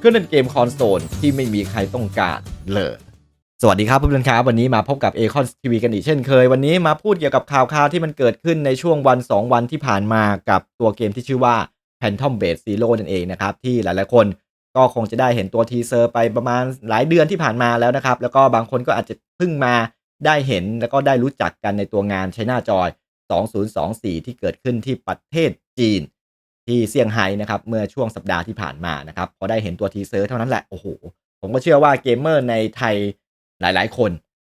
เครื่องเล่นเกมคอนโซลที่ไม่มีใครต้องการเลยสวัสดีครับเพื่อนๆครับวันนี้มาพบกับ a c o n TV กันอีกเช่นเคย วันนี้มาพูดเกี่ยวกับข่าวข่าวที่มันเกิดขึ้นในช่วงวัน 2 วันที่ผ่านมากับตัวเกมที่ชื่อว่า Phantom b a s e Zero นั่นเองนะครับ ที่หลายๆคนก็คงจะได้เห็นตัวทีเซอร์ไปประมาณหลายเดือนที่ผ่านมาแล้วนะครับ แล้วก็บางคนก็อาจจะเพิ่งมาได้เห็นแล้วก็ได้รู้จักกันในตัวงาน China Joy 2024 ที่เกิดขึ้นที่ประเทศจีน ที่เซี่ยงไฮ้นะครับเมื่อช่วงสัปดาห์ที่ผ่านมานะครับพอได้เห็นตัวทีเซอร์เท่านั้นแหละโอ้โหผมก็เชื่อว่าเกมเมอร์ในไทยหลาย ๆ คน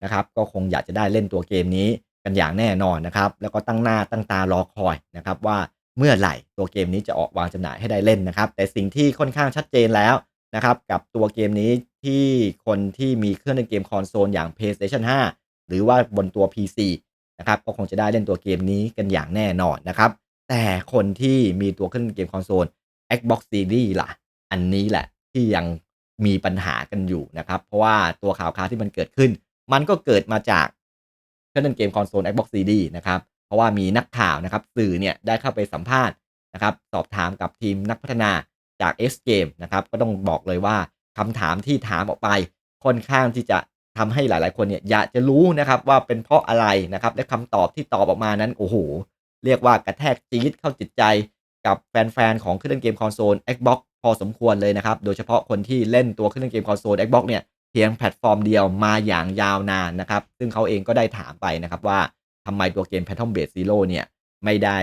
นะครับก็คงอยากจะได้เล่นตัวเกมนี้กันอย่างแน่นอนนะครับแล้วก็ตั้งหน้าตั้งตารอคอยนะครับว่าเมื่อไหร่ตัวเกมนี้จะออกวางจำหน่ายให้ได้เล่นนะครับ แต่สิ่งที่ค่อนข้างชัดเจนแล้วนะครับกับตัวเกมนี้ที่คนที่มีเครื่องเล่นเกมคอนโซลอย่าง PlayStation 5 หรือว่าบนตัว PC นะครับก็คงจะได้เล่นตัวเกมนี้กันอย่างแน่นอนนะครับ แต่คนที่มีตัวเครื่องเล่นเกมคอนโซล Xbox Series ล่ะ อันนี้แหละที่ยังมีปัญหากันอยู่นะครับ เพราะว่าตัวข่าวคาที่มันเกิดขึ้น มันก็เกิดมาจากเครื่องเล่นเกมคอนโซล Xbox Series นะครับ เพราะว่ามีนักข่าวนะครับสื่อเนี่ยได้เข้าไปสัมภาษณ์นะครับสอบถามกับทีมนักพัฒนาจาก X Game นะครับก็ต้องบอกเลยว่าคำถามที่ถามออกไปค่อนข้างที่จะทำให้หลาย ๆ คนเนี่ยอยากจะรู้นะครับว่าเป็นเพราะอะไรนะครับและคำตอบที่ตอบออกมานั้นโอ้โห เรียกว่ากระแทกจี๊ดเข้าจิตใจกับแฟนๆของเครื่องเล่นเกมคอนโซล Xbox พอสมควรเลยนะครับ โดยเฉพาะคนที่เล่นตัวเครื่องเล่นเกมคอนโซล Xbox เนี่ยเพียงแพลตฟอร์มเดียวมาอย่างยาวนานนะครับ ซึ่งเขาเองก็ได้ถามไปนะครับว่าทำไมตัวเกม Phantom b a s e Zero เนี่ยไม่ได้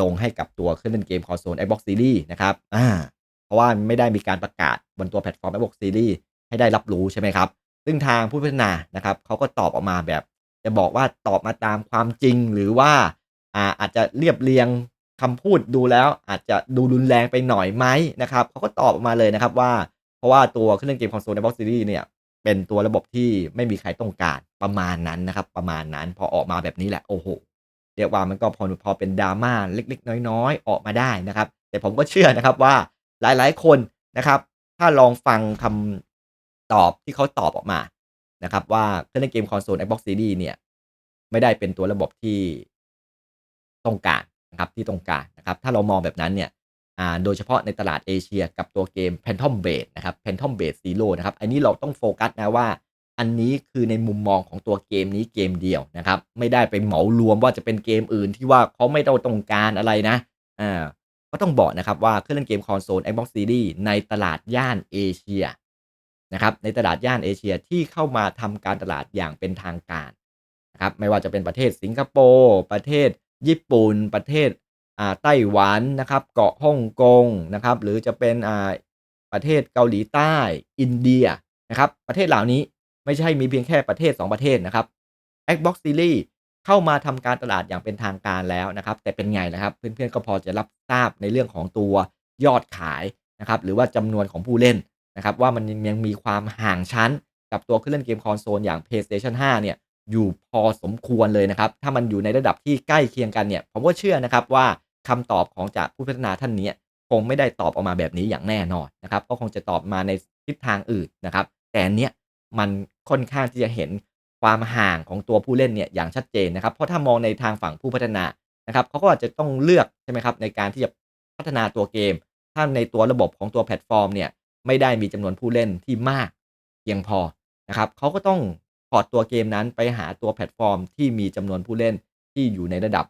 ลงให้กับตัวเครื่องเล่นเกมคอนโซล Xbox Series นะครับอ่าเพราะว่าไม่ได้มีการประกาศบนตัวแพลตฟอร์ม Xbox Series ให้ได้รับรู้ใช่ไหมครับ ซึ่งทางผู้พัฒนานะครับเขาก็ตอบออกมาแบบ จะบอกว่าตอบมาตามความจริงหรือว่า อ่าอาจจะเรียบเรียงคำพูดดูแล้ว อาจจะดูรุนแรงไปหน่อยไหมนะครับเขาก็ตอบออกมาเลยนะครับว่า เพราะว่าตัวเครื่องเล่นเกมคอนโซลใน Xbox Series เนี่ยเป็นตัวระบบที่ไม่มีใครต้องการประมาณนั้นนะครับ ประมาณนั้นพอออกมาแบบนี้แหละโอ้โหเรียกว่ามันก็พอพอเป็นดราม่าเล็ก ๆ น้อยๆ ออกมาได้นะครับ แต่ผมก็เชื่อนะครับว่าหลายๆคนนะครับ ถ้าลองฟังคำตอบที่เขาตอบออกมานะครับ ว่าเครื่องเล่นเกมคอนโซล Xbox Series เนี่ย ไม่ได้เป็นตัวระบบที่ ต้องการนะครับที่ต้องการนะครับถ้าเรามองแบบนั้นเนี่ยอ่าโดยเฉพาะในตลาดเอเชียกับตัวเกม Phantom b a s e นะครับ Phantom b a s e Zero นะครับ อันนี้เราต้องโฟกัสนะว่า อันนี้คือในมุมมองของตัวเกมนี้เกมเดียวนะครับ ไม่ได้ไปเหมารวมว่าจะเป็นเกมอื่นที่ว่าเขาไม่ต้องต้องการอะไรนะอ่าก็ต้องบอกนะครับว่าเครื่องเล่นเกมคอนโซล Xbox Series ในตลาดย่านเอเชียนะครับในตลาดย่านเอเชียที่เข้ามาทำการตลาดอย่างเป็นทางการนะครับไม่ว่าจะเป็นประเทศสิงคโปร์ประเทศ ญี่ปุ่นประเทศอ่าไต้หวันนะครับเกาะฮ่องกงนะครับหรือจะเป็นอ่าประเทศเกาหลีใต้อินเดียนะครับประเทศเหล่านี้ไม่ใช่มีเพียงแค่ประเทศ 2 ประเทศนะครับ Xbox Series เข้ามาทำการตลาดอย่างเป็นทางการแล้วนะครับ แต่เป็นไงนะครับ เพื่อนๆก็พอจะรับทราบในเรื่องของตัวยอดขายนะครับหรือว่าจำนวนของผู้เล่นนะครับว่ามันยังมีความห่างชั้นกับตัวเครื่องเล่นเกมคอนโซลอย่าง PlayStation 5 เนี่ย อยู่พอสมควรเลยนะครับ ถ้ามันอยู่ในระดับที่ใกล้เคียงกันเนี่ย ผมก็เชื่อนะครับว่าคำตอบของจากผู้พัฒนาท่านนี้คงไม่ได้ตอบออกมาแบบนี้อย่างแน่นอนนะครับ ก็คงจะตอบมาในทิศทางอื่นนะครับ แต่เนี้ยมันค่อนข้างที่จะเห็นความห่างของตัวผู้เล่นเนี่ยอย่างชัดเจนนะครับ เพราะถ้ามองในทางฝั่งผู้พัฒนานะครับเขาก็อาจจะต้องเลือกใช่ไหมครับในการที่จะพัฒนาตัวเกม ถ้าในตัวระบบของตัวแพลตฟอร์มเนี่ยไม่ได้มีจำนวนผู้เล่นที่มากเพียงพอนะครับเขาก็ต้อง พอร์ตตัวเกมนั้นไปหาตัวแพลตฟอร์มที่มีจำนวนผู้เล่นที่อยู่ในระดับ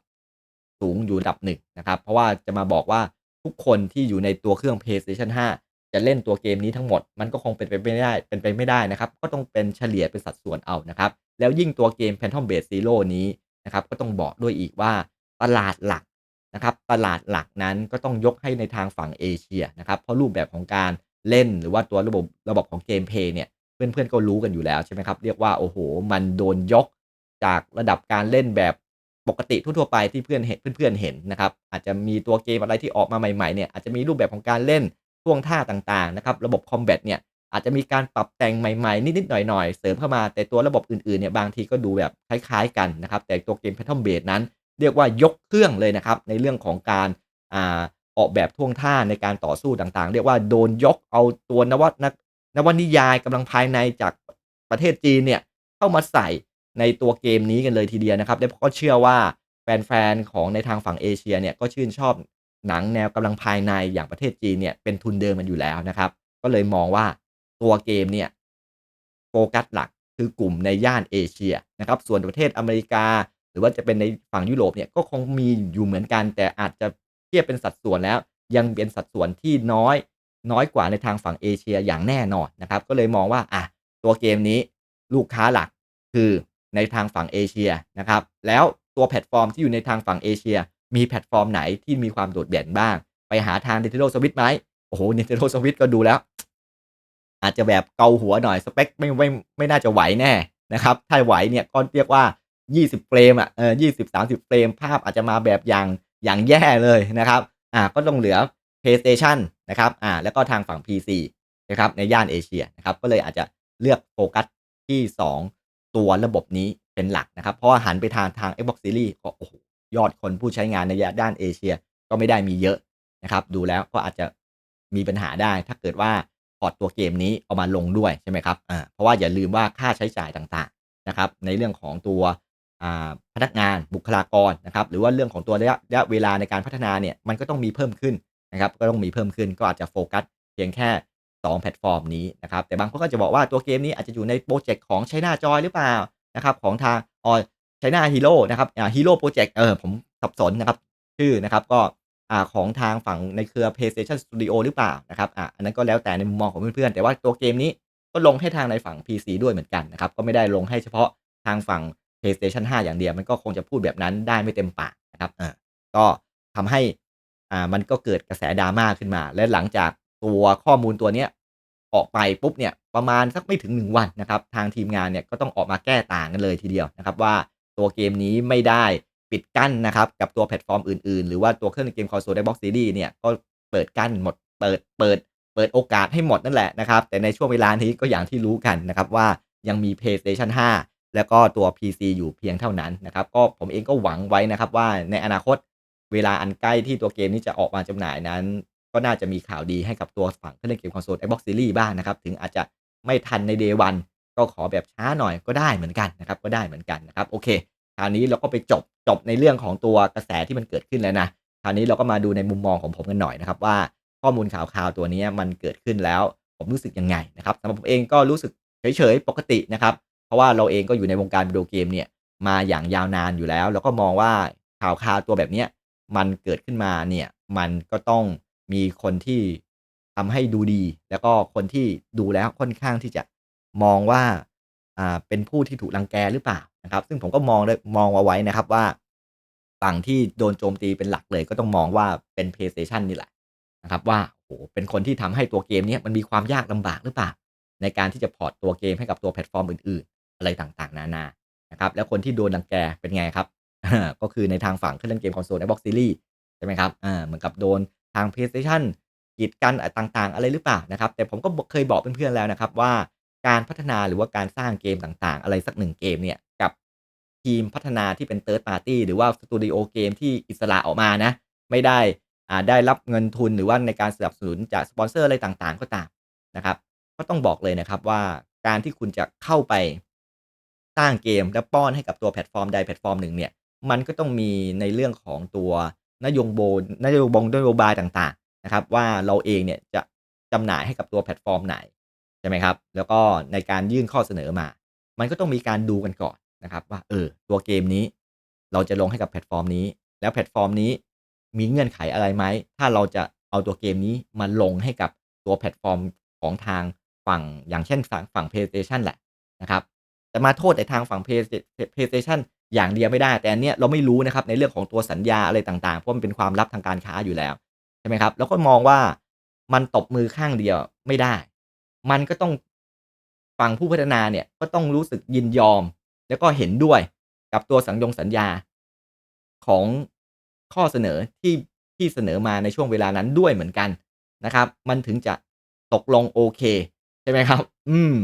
สูงอยู่ระดับหนึ่งนะครับ เพราะว่าจะมาบอกว่าทุกคนที่อยู่ในตัวเครื่อง PlayStation 5 จะเล่นตัวเกมนี้ทั้งหมด มันก็คงเป็นไปไม่ได้เป็นไปไม่ได้นะครับ ก็ต้องเป็นเฉลี่ยเป็นสัดส่วนเอานะครับ แล้วยิ่งตัวเกม Phantom b a s e Zero นี้นะครับ ก็ต้องบอกด้วยอีกว่าตลาดหลักนะครับ ตลาดหลักนั้นก็ต้องยกให้ในทางฝั่งเอเชียนะครับ เพราะรูปแบบของการเล่นหรือว่าตัวระบบระบบของเกมเพย์เนี่ย เพื่อนๆก็รู้กันอยู่แล้วใช่ไหมครับ เรียกว่าโอ้โห มันโดนยกจากระดับการเล่นแบบปกติทั่วๆไปที่เพื่อนเห็นเพื่อนๆเห็นนะครับ อาจจะมีตัวเกมอะไรที่ออกมาใหม่ๆเนี่ยอาจจะมีรูปแบบของการเล่นท่วงท่าต่างๆนะครับ ระบบคอมแบทเนี่ยอาจจะมีการปรับแต่งใหม่ๆ นิดๆหน่อยๆ เสริมเข้ามาแต่ตัวระบบอื่นๆเนี่ยบางทีก็ดูแบบคล้ายๆกันนะครับ แต่ตัวเกม Phantom b a s e นั้น เรียกว่ายกเครื่องเลยนะครับ ในเรื่องของการอ่าออกแบบท่วงท่าในการต่อสู้ต่างๆ เรียกว่าโดนยกเอาตัวนวัต นวนิยายกำลังภายในจากประเทศจีนเนี่ยเข้ามาใส่ในตัวเกมนี้กันเลยทีเดียวนะครับและก็เชื่อว่าแฟนๆของในทางฝั่งเอเชียเนี่ยก็ชื่นชอบหนังแนวกำลังภายในอย่างประเทศจีนเนี่ยเป็นทุนเดิมมันอยู่แล้วนะครับ ก็เลยมองว่าตัวเกมเนี่ยโฟกัสหลักคือกลุ่มในย่านเอเชียนะครับ ส่วนประเทศอเมริกา หรือว่าจะเป็นในฝั่งยุโรปเนี่ยก็คงมีอยู่เหมือนกัน แต่อาจจะเทียบเป็นสัดส่วนแล้ว ยังเป็นสัดส่วนที่น้อย น้อยกว่าในทางฝั่งเอเชียอย่างแน่นอนนะครับ ก็เลยมองว่าอะตัวเกมนี้ลูกค้าหลักคือในทางฝั่งเอเชียนะครับ แล้วตัวแพลตฟอร์มที่อยู่ในทางฝั่งเอเชีย มีแพลตฟอร์มไหนที่มีความโดดเด่นบ้าง ไปหาทาง Nintendo Switch ไหมโอ้โห Nintendo Switch ก็ดูแล้ว อาจจะแบบเกาหัวหน่อยสเปคไม่ไม่ไม่น่าจะไหวแน่นะครับ ถ้าไหวเนี่ยก็เรียกว่า 20 เฟรมอะเออ20 30เฟรมภาพอาจจะมาแบบอย่างอย่างแย่เลยนะครับ อ่าก็ต้องเหลือ PlayStation นะครับอ่าแล้วก็ทางฝั่ง PC นะครับในย่านเอเชียนะครับก็เลยอาจจะเลือกโฟกัสที่ 2 ตัวระบบนี้เป็นหลักนะครับ เพราะาหันไปทางทาง Xbox Series ก็โอ้โหยอดคนผู้ใช้งานในด้านเอเชียก็ไม่ได้มีเยอะนะครับ ดูแล้วก็อาจจะมีปัญหาได้ถ้าเกิดว่าพอร์ตตัวเกมนี้เอามาลงด้วยใช่ไหมครับอ่าเพราะว่าอย่าลืมว่าค่าใช้จ่ายต่างๆนะครับ ในเรื่องของตัวพนักงานบุคลากรนะครับ หรือว่าเรื่องของตัวระยะเวลาในการพัฒนาเนี่ยมันก็ต้องมีเพิ่มขึ้น นะครับก็ต้องมีเพิ่มขึ้นก็อาจจะโฟกัสเพียงแค่ 2 แพลตฟอร์มนี้นะครับแต่บางคนก็จะบอกว่าตัวเกมนี้อาจจะอยู่ในโปรเจกต์ของ China Joy หรือเปล่านะครับของทางออ China Hero นะครับอ่า Hero Project เออผมสับสนนะครับชื่อนะครับก็อ่าของทางฝั่งในเครือ PlayStation Studio หรือเปล่านะครับอ่าอันนั้นก็แล้วแต่ในมุมมองของเพื่อนๆ แต่ว่าตัวเกมนี้ก็ลงให้ทางในฝั่ง PC ด้วยเหมือนกันนะครับก็ไม่ได้ลงให้เฉพาะทางฝั่ง PlayStation 5 อย่างเดียว มันก็คงจะพูดแบบนั้นได้ไม่เต็มปากนะครับอ่าก็ทำให้ อ่ามันก็เกิดกระแสดราม่าขึ้นมา และหลังจากตัวข้อมูลตัวเนี้ยออกไปปุ๊บเนี่ยประมาณสักไม่ถึง 1 วันนะครับ ทางทีมงานเนี่ยก็ต้องออกมาแก้ต่างกันเลยทีเดียวนะครับ ว่าตัวเกมนี้ไม่ได้ปิดกั้นนะครับ กับตัวแพลตฟอร์มอื่นๆ หรือว่าตัวเครื่องเกมคอนโซล Xbox Series เนี่ยก็เปิดกั้นหมดเปิดเปิด เปิดโอกาสให้หมดนั่นแหละนะครับ แต่ในช่วงเวลานี้ก็อย่างที่รู้กันนะครับว่ายังมี PlayStation 5 แล้วก็ตัว PC อยู่เพียงเท่านั้นนะครับ ก็ผมเองก็หวังไว้นะครับว่าในอนาคต เวลาอันใกล้ที่ตัวเกมนี้จะออกมาจำหน่ายนั้น ก็น่าจะมีข่าวดีให้กับตัวฝั่งเครื่องเกมคอนโซล Xbox Series บ้างนะครับ ถึงอาจจะไม่ทันใน Day 1ก็ขอแบบช้าหน่อยก็ได้เหมือนกันนะครับ ก็ได้เหมือนกันนะครับ โอเค คราวนี้เราก็ไปจบจบในเรื่องของตัวกระแสที่มันเกิดขึ้นแล้วนะ คราวนี้เราก็มาดูในมุมมองของผมกันหน่อยนะครับว่าข้อมูลข่าวข่าวตัวนี้มันเกิดขึ้นแล้ว ผมรู้สึกยังไงนะครับสำหรับผมเองก็รู้สึกเฉยๆปกตินะครับ เพราะว่าเราเองก็อยู่ในวงการวิดีโอเกมเนี่ยมาอย่างยาวนานอยู่แล้ว แล้วก็มองว่าข่าวข่าวตัวแบบเนี้ย มันเกิดขึ้นมาเนี่ยมันก็ต้องมีคนที่ทำให้ดูดี แล้วก็คนที่ดูแล้วค่อนข้างที่จะมองว่าอ่าเป็นผู้ที่ถูกรังแกหรือเปล่านะครับ ซึ่งผมก็มองเลยมองเอาไว้นะครับว่าฝั่งที่โดนโจมตีเป็นหลักเลย ก็ต้องมองว่าเป็น PlayStation นี่แหละนะครับว่าโอ้โหเป็นคนที่ทำให้ตัวเกมนี้มันมีความยากลำบากหรือเปล่า ในการที่จะพอร์ตตัวเกมให้กับตัวแพลตฟอร์มอื่น ๆ อะไรต่างๆ นานานะครับ แล้วคนที่โดนรังแกเป็นไงครับ ก็คือในทางฝั่งเครื่องเล่นเกมคอนโซล Xbox Series ใช่ไหมครับอ่าเหมือนกับโดนทาง PlayStation กีดกันต่างๆ อะไรหรือเปล่านะครับ แต่ผมก็เคยบอกเพื่อนๆแล้วนะครับว่าการพัฒนาหรือว่าการสร้างเกมต่างๆ อะไรสักหนึ่งเกมเนี่ยกับทีมพัฒนาที่เป็น Third Party หรือว่าสตูดิโอเกมที่อิสระออกมานะ ไม่ได้อ่าได้รับเงินทุนหรือว่าในการสนับสนุนจากสปอนเซอร์อะไรต่างๆ ก็ตามนะครับ ก็ต้องบอกเลยนะครับว่าการที่คุณจะเข้าไปสร้างเกมและป้อนให้กับตัวแพลตฟอร์มใดแพลตฟอร์มหนึ่งเนี่ย มันก็ต้องมีในเรื่องของตัวนโยบายนโยบงนโยบายต่างๆนะครับ ว่าเราเองเนี่ยจะจำหน่ายให้กับตัวแพลตฟอร์มไหนใช่ไหมครับ แล้วก็ในการยื่นข้อเสนอมา มันก็ต้องมีการดูกันก่อนนะครับ ว่าเออตัวเกมนี้ เราจะลงให้กับแพลตฟอร์มนี้ แล้วแพลตฟอร์มนี้มีเงื่อนไขอะไรไหมถ้าเราจะเอาตัวเกมนี้มาลงให้กับตัวแพลตฟอร์มของทางฝั่งอย่างเช่นฝั่งฝั่ง PlayStation แหละนะครับ แต่มาโทษในทางฝั่ง PlayStation อย่างเดียวไม่ได้ แต่อันเนี้ยเราไม่รู้นะครับในเรื่องของตัวสัญญาอะไรต่างๆ เพราะมันเป็นความลับทางการค้าอยู่แล้วใช่ไหมครับแล้วก็มองว่ามันตบมือข้างเดียวไม่ได้ มันก็ต้องฝั่งผู้พัฒนาเนี่ยก็ต้องรู้สึกยินยอม แล้วก็เห็นด้วยกับตัวสัญญงสัญญาของข้อเสนอที่ที่เสนอมาในช่วงเวลานั้นด้วยเหมือนกันนะครับ มันถึงจะตกลงโอเค ใช่ไหมครับ อืม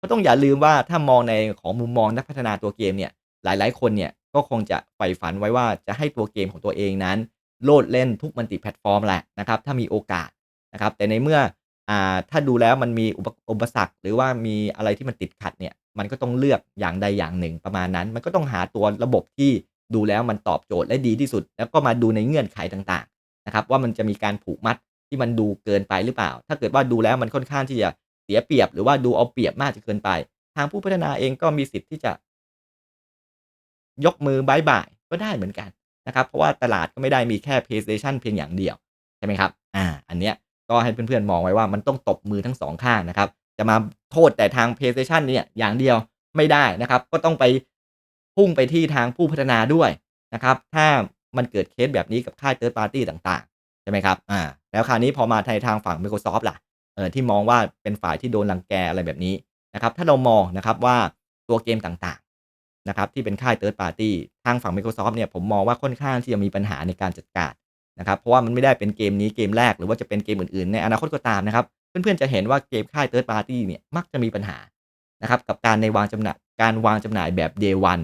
ก็ต้องอย่าลืมว่าถ้ามองในของมุมมองนักพัฒนาตัวเกมเนี่ย หลายๆ คนเนี่ยก็คงจะใฝ่ฝันไว้ว่าจะให้ตัวเกมของตัวเองนั้น โลดเล่นทุกมัลติแพลตฟอร์มแหละนะครับ ถ้ามีโอกาสนะครับ แต่ในเมื่ออ่าถ้าดูแล้วมันมีอุปสรรค หรือว่ามีอะไรที่มันติดขัดเนี่ย มันก็ต้องเลือกอย่างใดอย่างหนึ่งประมาณนั้น มันก็ต้องหาตัวระบบที่ดูแล้วมันตอบโจทย์และดีที่สุด แล้วก็มาดูในเงื่อนไขต่างๆนะครับ ว่ามันจะมีการผูกมัดที่มันดูเกินไปหรือเปล่า ถ้าเกิดว่าดูแล้วมันค่อนข้างที่จะเสียเปรียบ หรือว่าดูเอาเปรียบมากจนเกินไป ทางผู้พัฒนาเองก็มีสิทธิ์ที่จะ ยกมือบายบายก็ได้เหมือนกันนะครับ เพราะว่าตลาดก็ไม่ได้มีแค่ PlayStation เพียงอย่างเดียว ใช่ไหมครับ อ่า อันเนี้ยก็ให้เพื่อนๆมองไว้ว่ามันต้องตบมือทั้งสองข้างนะครับ จะมาโทษแต่ทาง PlayStation เนี่ยอย่างเดียวไม่ได้นะครับ ก็ต้องไปพุ่งไปที่ทางผู้พัฒนาด้วยนะครับ ถ้ามันเกิดเคสแบบนี้กับค่าย Third Party ต่างๆ ใช่ไหมครับ อ่า แล้วคราวนี้พอมาในทางฝั่ง Microsoft ล่ะ เออที่มองว่าเป็นฝ่ายที่โดนรังแกอะไรแบบนี้นะครับ ถ้าเรามองนะครับว่าตัวเกมต่างๆ นะครับที่เป็นค่าย Third Party ทางฝั่ง Microsoft เนี่ยผมมองว่าค่อนข้างที่จะมีปัญหาในการจัดการนะครับเพราะว่ามันไม่ได้เป็นเกมนี้เกมแรกหรือว่าจะเป็นเกมอื่นๆ ในอนาคตก็ตามนะครับ เพื่อนๆจะเห็นว่าเกมค่าย Third Party เนี่ยมักจะมีปัญหานะครับกับการในวางจำหน่ายการวางจำหน่ายแบบ Day One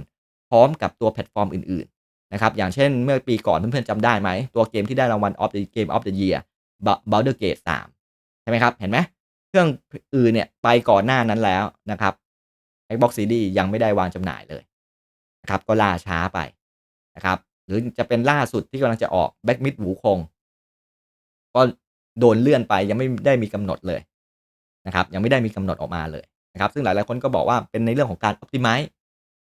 พร้อมกับตัวแพลตฟอร์มอื่นๆนะครับอย่างเช่นเมื่อปีก่อนเพื่อนๆจำได้ไหม ตัวเกมที่ได้รางวัล of the Game of the Year Baldur's Gate 3ใช่ไหมครับเห็นไหมเครื่องอื่นเนี่ยไปก่อนหน้านั้นแล้วนะครับ Xbox Series ยังไม่ได้วางจำหน่ายเลยนะครับก็ล่าช้าไปนะครับหรือจะเป็นล่าสุดที่กำลังจะออก Black Myth หูคง ก็โดนเลื่อนไปยังไม่ได้มีกำหนดเลยนะครับยังไม่ได้มีกำหนดออกมาเลยนะครับซึ่งหลายๆคนก็บอกว่าเป็นในเรื่องของการ optimize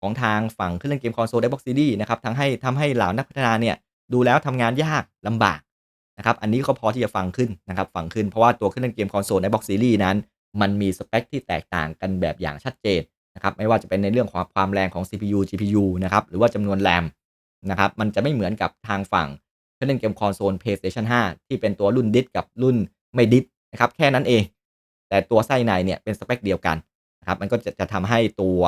ของทางฝั่งเครื่องเล่นเกมคอนโซล Xbox Series นะครับทั้งให้ทำให้เหล่านักพัฒนาเนี่ยดูแล้วทำงานยากลำบากนะครับอันนี้ก็พอที่จะฟังขึ้นนะครับฟังขึ้นเพราะว่าตัวเครื่องเล่นเกมคอนโซล Xbox Series นั้น มันมีสเปคที่แตกต่างกันแบบอย่างชัดเจน นะครับไม่ว่าจะเป็นในเรื่องของความแรงของ CPU GPU นะครับหรือว่าจำนวนแรมนะครับมันจะไม่เหมือนกับทางฝั่งเครื่องเล่นเกมคอนโซล PlayStation 5 ที่เป็นตัวรุ่นดิสกับรุ่นไม่ดิสนะครับแค่นั้นเอง แต่ตัวไส้ในเนี่ยเป็นสเปคเดียวกันนะครับมันก็จะจะทำให้ตัว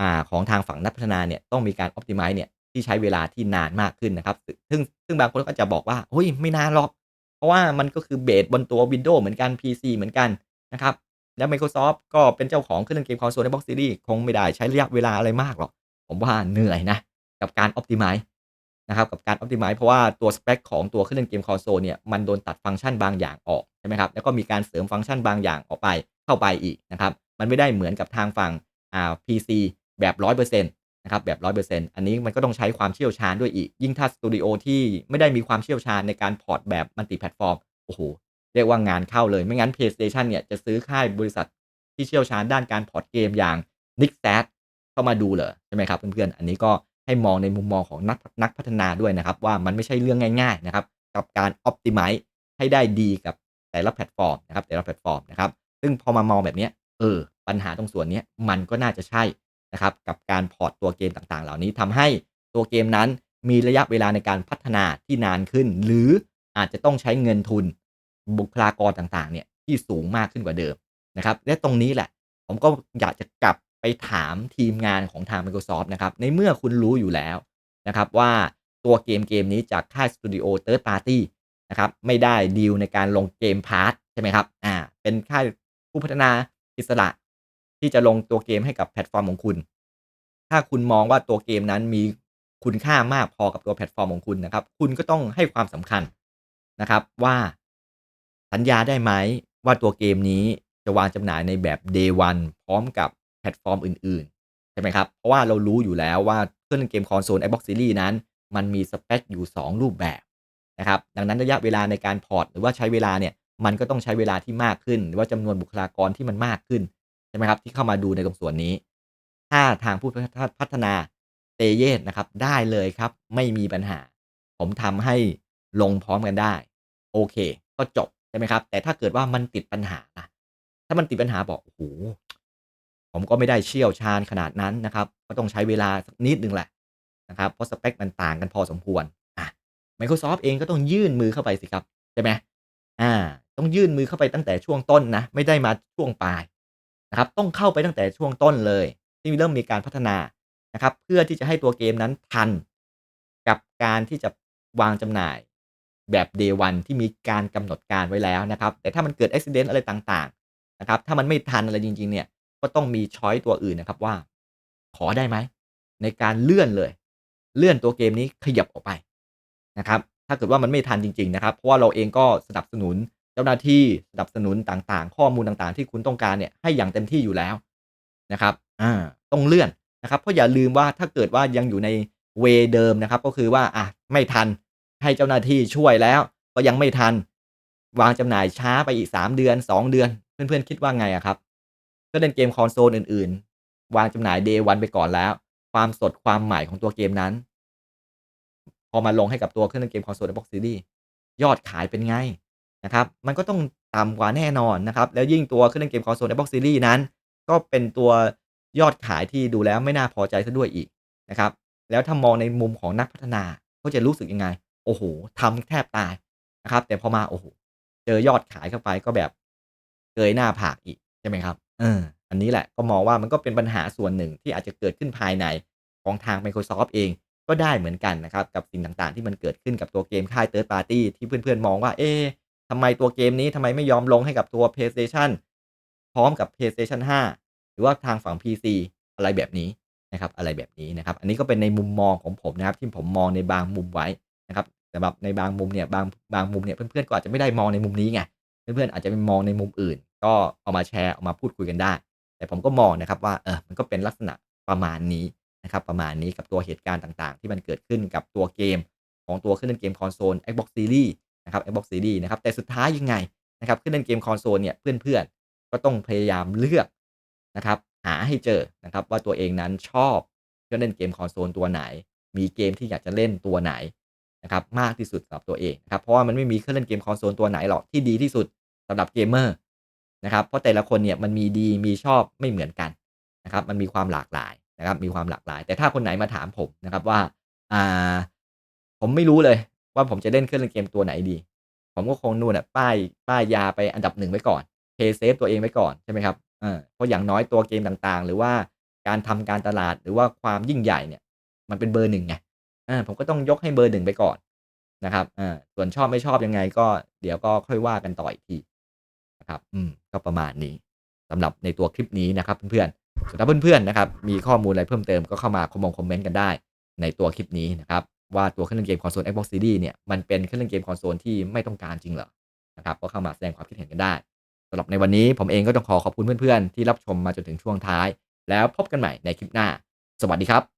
อ่าของทางฝั่งนักพัฒนาเนี่ยต้องมีการ optimize เนี่ยที่ใช้เวลาที่นานมากขึ้นนะครับ ซึ่งซึ่งบางคนก็จะบอกว่าเฮ้ยไม่นานหรอก เพราะว่ามันก็คือเบสบนตัว Windows เหมือนกัน PC เหมือนกันนะครับ แล้ว Microsoft ก็เป็นเจ้าของเครื่องเล่นเกมคอนโซล Xbox Series คงไม่ได้ใช้ระยะเวลาอะไรมากหรอก ผมว่าเหนื่อยนะ กับการ optimize นะครับกับการ optimize เพราะว่าตัวสเปคของตัวเครื่องเล่นเกมคอนโซลเนี่ยมันโดนตัดฟังก์ชันบางอย่างออกใช่ไหมครับแล้วก็มีการเสริมฟังก์ชันบางอย่างออกไปเข้าไปอีกนะครับมันไม่ได้เหมือนกับทางฝั่งอ่า PC แบบ100%นะครับแบบ 100%อันนี้มันก็ต้องใช้ความเชี่ยวชาญด้วยอีก ยิ่งถ้าสตูดิโอที่ไม่ได้มีความเชี่ยวชาญในการพอร์ตแบบมัลติแพลตฟอร์ม โอ้โห เรียกว่างานเข้าเลย ไม่งั้น PlayStation เนี่ยจะซื้อค่ายบริษัทที่เชี่ยวชาญด้านการพอร์ตเกมอย่าง n i x s a t เข้ามาดูเหรอใช่ไหมครับเพื่อนๆ อันนี้ก็ให้มองในมุมมองของนักนักพัฒนาด้วยนะครับ ว่ามันไม่ใช่เรื่องง่าย ๆ นะครับ กับการ optimize ให้ได้ดีกับแต่ละแพลตฟอร์มนะครับแต่ละแพลตฟอร์มนะครับ ซึ่งพอมามองแบบนี้เออ ปัญหาตรงส่วนนี้มันก็น่าจะใช่นะครับ กับการพอร์ตตัวเกมต่างๆ เหล่านี้ทำให้ตัวเกมนั้นมีระยะเวลาในการพัฒนาที่นานขึ้น หรืออาจจะต้องใช้เงินทุน บุคลากรต่างๆเนี่ยที่สูงมากขึ้นกว่าเดิมนะครับและตรงนี้แหละ ผมก็อยากจะกลับไปถามทีมงานของทาง Microsoft นะครับในเมื่อคุณรู้อยู่แล้วนะครับว่าตัวเกมเกมนี้จากค่ายสตูดิโอเติร์ดปาร์ตี้นะครับไม่ได้ดีลในการลงเกมพาร์ทใช่ไหมครับอ่าเป็นค่ายผู้พัฒนาอิสระที่จะลงตัวเกมให้กับแพลตฟอร์มของคุณ ถ้าคุณมองว่าตัวเกมนั้นมีคุณค่ามากพอกับตัวแพลตฟอร์มของคุณนะครับ คุณก็ต้องให้ความสำคัญนะครับ ว่า สัญญาได้ไหมว่าตัวเกมนี้จะวางจำหน่ายในแบบ day one พร้อมกับแพลตฟอร์มอื่นๆ ใช่ไหมครับ เพราะว่าเรารู้อยู่แล้วว่าเครื่องเล่นเกมคอนโซล Xbox Series นั้น มันมีสเปคอยู่ 2 รูปแบบนะครับดังนั้นระยะเวลาในการพอร์ตหรือว่าใช้เวลาเนี่ยมันก็ต้องใช้เวลาที่มากขึ้น หรือว่าจำนวนบุคลากรที่มันมากขึ้นใช่ไหมครับที่เข้ามาดูในตรงส่วนนี้ ถ้าทางผู้พัฒนาเตเยสนะครับได้เลยครับไม่มีปัญหา ผมทำให้ลงพร้อมกันได้ โอเค ก็จบ ช่ไหมครับ แต่ถ้าเกิดว่ามันติดปัญหา ถ้ามันติดปัญหาบอกโอ้โหผมก็ไม่ได้เชี่ยวชาญขนาดนั้นนะครับ ก็ต้องใช้เวลาสักนิดนึงแหละนะครับ เพราะสเปคมันต่างกันพอสมควรอะ Microsoft เองก็ต้องยื่นมือเข้าไปสิครับ ใช่ไหมอ่า ต้องยื่นมือเข้าไปตั้งแต่ช่วงต้นนะ ไม่ได้มาช่วงปลายนะครับ ต้องเข้าไปตั้งแต่ช่วงต้นเลย ที่เริ่มมีการพัฒนานะครับ เพื่อที่จะให้ตัวเกมนั้นทัน กับการที่จะวางจำหน่าย แบบ day one ที่มีการกำหนดการไว้แล้วนะครับ แต่ถ้ามันเกิดอุบิเหตุอะไรต่างๆนะครับ ถ้ามันไม่ทันอะไรจริง ๆ เนี่ยก็ต้องมีช้อยตัวอื่นนะครับว่า ขอได้ไหมในการเลื่อนเลย เลื่อนตัวเกมนี้ขยับออกไปนะครับ ถ้าเกิดว่ามันไม่ทันจริง ๆ นะครับ เพราะว่าเราเองก็สนับสนุนเจ้าหน้าที่สนับสนุนต่างๆ ข้อมูลต่างๆ ที่คุณต้องการเนี่ยให้อย่างเต็มที่อยู่แล้วนะครับ อ่า ต้องเลื่อนนะครับ เพราะอย่าลืมว่าถ้าเกิดว่ายังอยู่ในเวเดิมนะครับ ก็คือว่าอะไม่ทัน ให้เจ้าหน้าที่ช่วยแล้วก็ยังไม่ทัน วางจำหน่ายช้าไปอีก 3 เดือน 2 เดือน เพื่อนๆคิดว่าไงอะครับ ก็เล่นเกมคอนโซลอื่นๆ วางจำหน่าย Day 1ไปก่อนแล้ว ความสดความใหม่ของตัวเกมนั้น พอมาลงให้กับตัวเครื่องเล่นเกมคอนโซล Xbox Series ยอดขายเป็นไงนะครับ มันก็ต้องต่ำกว่าแน่นอนนะครับ แล้วยิ่งตัวเครื่องเล่นเกมคอนโซล Xbox Series นั้น ก็เป็นตัวยอดขายที่ดูแล้วไม่น่าพอใจซะด้วยอีกนะครับ แล้วถ้ามองในมุมของนักพัฒนาเขาจะรู้สึกยังไง โอ้โฮทำแทบตายนะครับ แต่พอมาโอ้โฮเจอยอดขายเข้าไปก็แบบเกยหน้าผากอีกใช่ไหมครับเอออันนี้แหละก็มองว่ามันก็เป็นปัญหาส่วนหนึ่งที่อาจจะเกิดขึ้นภายในของทาง Microsoft เองก็ได้เหมือนกันนะครับ กับสิ่งต่างๆ ที่มันเกิดขึ้นกับตัวเกมค่าย Third Party ที่เพื่อนๆ มองว่า เอ๊ะทำไมตัวเกมนี้ทำไมไม่ยอมลงให้กับตัว PlayStation พร้อมกับ PlayStation 5 หรือว่าทางฝั่ง PC อะไรแบบนี้นะครับ อะไรแบบนี้นะครับ อันนี้ก็เป็นในมุมมองของผมนะครับ ที่ผมมองในบางมุมไว้นะครับ แต่แบบในบางมุมเนี่ยบางบางมุมเนี่ยเพื่อนๆก็อาจจะไม่ได้มองในมุมนี้ไงเพื่อนๆอาจจะไปมองในมุมอื่น ก็เอามาแชร์เอามาพูดคุยกันได้ แต่ผมก็มองนะครับว่าเออมันก็เป็นลักษณะประมาณนี้นะครับประมาณนี้กับตัวเหตุการณ์ต่างๆ ที่มันเกิดขึ้นกับตัวเกม ของตัวเครื่องเล่นเกมคอนโซล Xbox Series นะครับ Xbox Series นะครับแต่สุดท้ายยังไงนะครับเครื่องเล่นเกมคอนโซลเนี่ยเพื่อนๆก็ต้องพยายามเลือกนะครับหาให้เจอนะครับว่าตัวเองนั้นชอบเครื่องเล่นเกมคอนโซลตัวไหน มีเกมที่อยากจะเล่นตัวไหน นะครับมากที่สุดสำหรับตัวเองนะครับเพราะว่ามันไม่มีเครื่องเล่นเกมคอนโซลตัวไหนหรอกที่ดีที่สุดสำหรับเกมเมอร์นะครับเพราะแต่ละคนเนี่ยมันมีดีมีชอบไม่เหมือนกันนะครับมันมีความหลากหลายนะครับมีความหลากหลาย แต่ถ้าคนไหนมาถามผมนะครับว่าอ่าผมไม่รู้เลยว่าผมจะเล่นเครื่องเล่นเกมตัวไหนดี ผมก็คงนู่นน่ะป้ายป้ายยาไปอันดับหนึ่งไว้ก่อน Play safe ตัวเองไว้ก่อนใช่ไหมครับเออเพราะอย่างน้อยตัวเกมต่างๆ หรือว่าการทำการตลาดหรือว่าความยิ่งใหญ่เนี่ย มันเป็นเบอร์หนึ่งไง ออผมก็ต้องยกให้เบอร์หนึ่งไปก่อนนะครับส่วนชอบไม่ชอบยังไงก็เดี๋ยวก็ค่อยว่ากันต่ออีกทีนะครับ อืมก็ประมาณนี้สำหรับในตัวคลิปนี้นะครับ เพื่อนๆส่วนถ้าเพื่อนๆนะครับ มีข้อมูลอะไรเพิ่มเติมก็เข้ามาคอมมงคอมเมนต์กันได้ ในตัวคลิปนี้นะครับ ว่าตัวเครื่องเล่นเกมคอนโซล Xbox Series เนี่ยมันเป็นเครื่องเล่นเกมคอนโซลที่ไม่ต้องการจริงเหรอนะครับก็เข้ามาแสดงความคิดเห็นกันได้สำหรับในวันนี้ผมเองก็ต้องขอขอบคุณเพื่อนๆ ที่รับชมมาจนถึงช่วงท้าย แล้วพบกันใหม่ในคลิปหน้า สวัสดีครับ